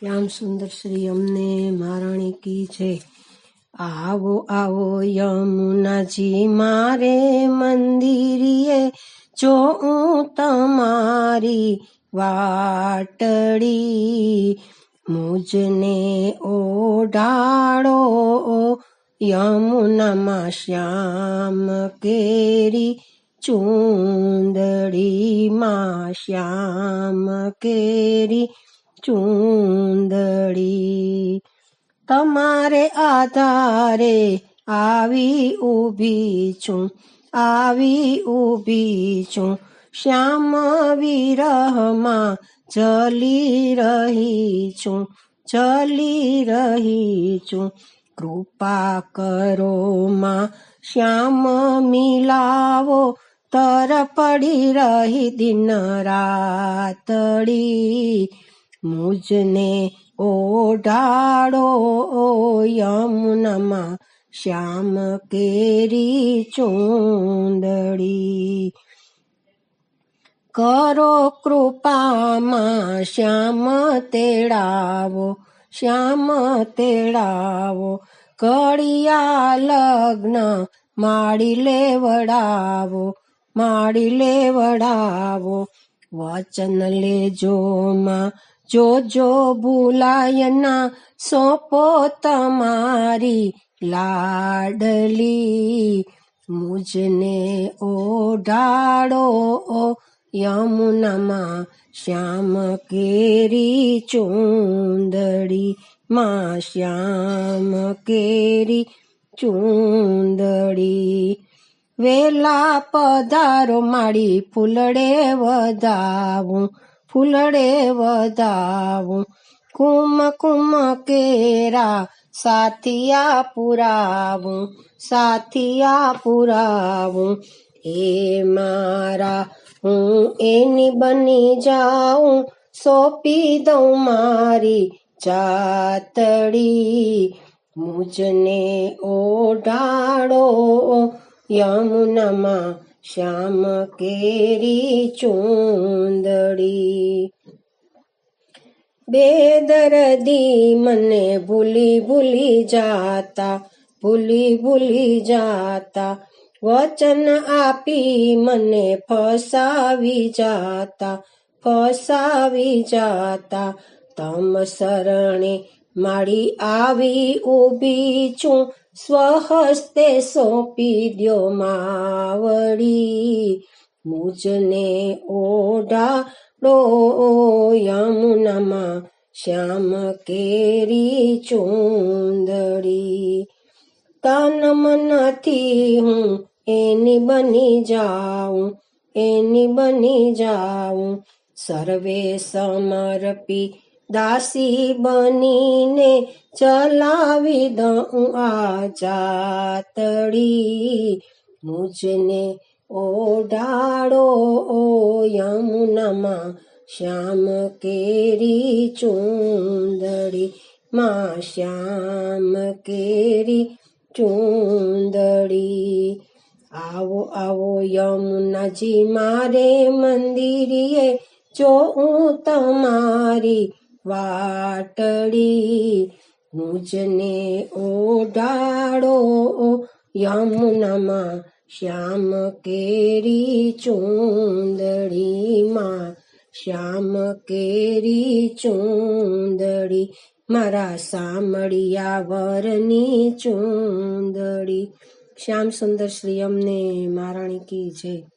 શ્યામ સુંદર શ્રી અમને મહારાણી કી છે. આવો આવો યમુનાજી, મારે મંદિરીએ જો હું તમારી વાટડી મુજને ઓઢાડો, યમુનામાં શ્યામ કેરી ચૂંદડીમાં શ્યામ કેરી ચૂંદડી. તમારે આધારે આવી ઊભી છું, આવી ઊભી છું. શ્યામ વિરહમાં ચલી રહી છું ચલી રહી છું. કૃપા કરો માં, શ્યામ મિલાવો તર પડી રહી દિન રાતડી મુજને ઓઢાડો યમુનામાં, શ્યામ કેરી ચૂંદડી. કરો કૃપામાં શ્યામ તેડાવો શ્યામ તેડાવો, કડિયા લગ્ન માડી લેવડાવો માડી લેવડાવો, વચન લેજો માં જોજો ભૂલાયના સોંપો તમારી લાડલી, મુજને ઓઢાડો યમુનામાં શ્યામ કેરી ચૂંદડી, માં શ્યામ કેરી ચૂંદડી. વેલા પધારો, માળી ફૂલડે વધાવું ફૂલડે વધાવું. કુમ કુમ કેરા સાથિયા પુરાવું સાથિયા પુરાવું. એ મારા, હું એની બની જાઉં. સોંપી દઉં મારી જાતડી મુજને ઓઢાડો યમુનામાં શ્યામ કેરી ચૂંદડી. બેદરદી મને ભૂલી ભૂલી જાતા, ભૂલી ભૂલી જાતા. વચન આપી મને ફસાવી જાતા ફસાવી જાતા. તમ શરણે માડી આવી ઊભી છું, સ્વહસ્તે સોંપી દ્યો માવડી મુજને ઓઢાડો યમુનામાં, શ્યામ કેરી ચૂંદડી. તન મનથી હું એની બની જાઉં, એની બની જાઉં. સર્વે સમર્પી દાસી બનીને ચલાવી દઉં આ જાતડી. મુજને ઓઢાડો યમુનામાં, શ્યામ કેરી ચૂંદડી. માં શ્યામ કેરી ચૂંદડી. આવો આવો યમુનાજી, મારે મંદિરીએ જો હું તમારી વાટડી મુજને ઓઢાડો યમુનામાં શ્યામ કેરી ચૂંદડીમાં, શ્યામ કેરી ચૂંદડી, મારા સામળિયા વરની ચૂંદડી. શ્યામ સુંદર શ્રી અમને મહારાણી કી જય.